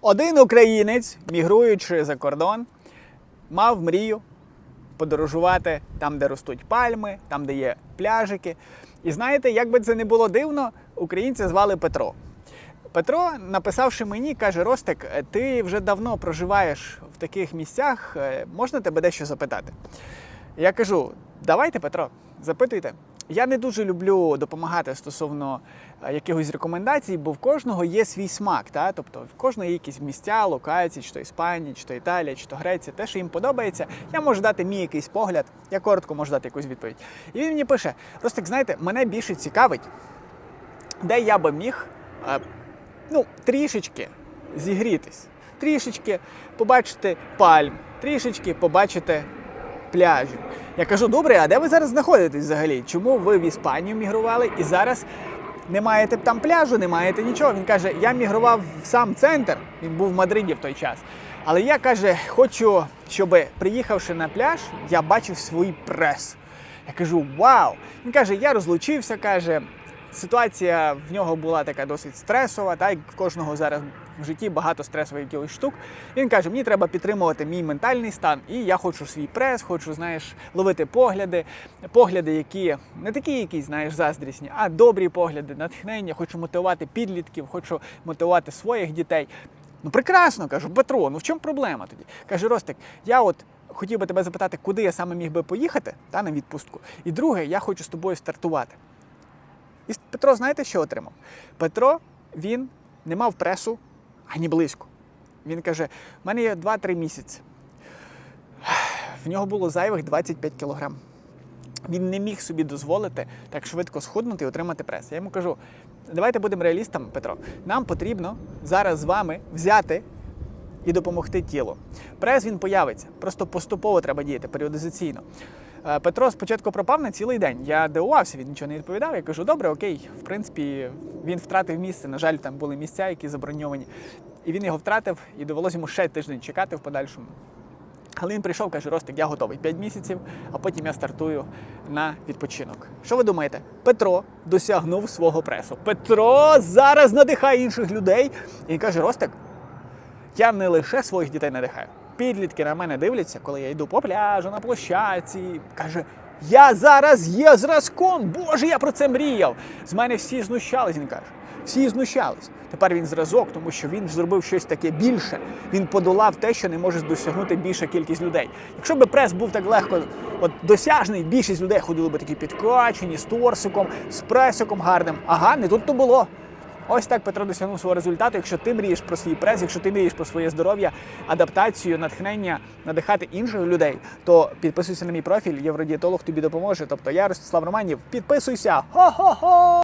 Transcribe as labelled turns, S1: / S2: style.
S1: Один українець, мігруючи за кордон, мав мрію подорожувати там, де ростуть пальми, там, де є пляжики. І знаєте, як би це не було дивно, українця звали Петро. Петро, написавши мені, каже: Ростик, ти вже давно проживаєш в таких місцях, е, можна тебе дещо запитати? Я кажу: давайте, Петро, запитуйте. Я не дуже люблю допомагати стосовно е, якихось рекомендацій, бо в кожного є свій смак. Та? Тобто в кожного є якісь місця, локації, чи то Іспанія, чи то Італія, чи то Греція, те, що їм подобається. Я можу дати мій якийсь погляд, я коротко можу дати якусь відповідь. І він мені пише: Ростик, знаєте, мене більше цікавить, де я би міг е, ну, трішечки зігрітись, трішечки побачити пальм, трішечки побачити пляжів. Я кажу, добре, а де ви зараз знаходитесь взагалі? Чому ви в Іспанію мігрували і зараз не маєте там пляжу, не маєте нічого? Він каже, я мігрував в сам центр, він був в Мадриді в той час. Але я каже, хочу, щоб приїхавши на пляж, я бачив свій прес. Я кажу, вау! Він каже, я розлучився, каже, ситуація в нього була така досить стресова, так як в кожного зараз в житті багато стресових якихось штук. Він каже: мені треба підтримувати мій ментальний стан, і я хочу свій прес, хочу, знаєш, ловити погляди, погляди, які не такі, якісь, знаєш, заздрісні, а добрі погляди, натхнення. Хочу мотивувати підлітків, хочу мотивувати своїх дітей. Ну прекрасно, кажу, Петро, ну в чому проблема тоді? Каже, Ростик, я от хотів би тебе запитати, куди я саме міг би поїхати та, на відпустку. І друге, я хочу з тобою стартувати. І Петро, знаєте, що отримав? Петро він не мав пресу ані близько. Він каже: в мене є 2-3 місяці. В нього було зайвих 25 кілограм. Він не міг собі дозволити так швидко схуднути і отримати прес. Я йому кажу: давайте будемо реалістами, Петро. Нам потрібно зараз з вами взяти і допомогти тілу. Прес він появиться, просто поступово треба діяти, періодизаційно. Е, Петро спочатку пропав на цілий день. Я дивувався, він нічого не відповідав. Я кажу, добре, окей, в принципі, він втратив місце. На жаль, там були місця, які заброньовані. І він його втратив, і довелося йому ще тиждень чекати в подальшому. Але він прийшов, каже, Ростик, я готовий 5 місяців, а потім я стартую на відпочинок. Що ви думаєте? Петро досягнув свого пресу. Петро зараз надихає інших людей. І він каже: Ростик, я не лише своїх дітей надихаю. Підлітки на мене дивляться, коли я йду по пляжу, на площадці. Каже, я зараз є зразком. Боже, я про це мріяв. З мене всі знущались, він каже. Всі знущались. Тепер він зразок, тому що він зробив щось таке більше. Він подолав те, що не може досягнути більша кількість людей. Якщо б прес був так легко от, досяжний, більшість людей ходили б такі підкачені, з торсиком, з пресиком гарним. Ага, не тут то було. Ось так Петро досягнув свого результату. Якщо ти мрієш про свій прес, якщо ти мрієш про своє здоров'я, адаптацію, натхнення, надихати інших людей, то підписуйся на мій профіль, євродієтолог тобі допоможе. Тобто я Ростислав Романів, підписуйся! Хо-хо-хо!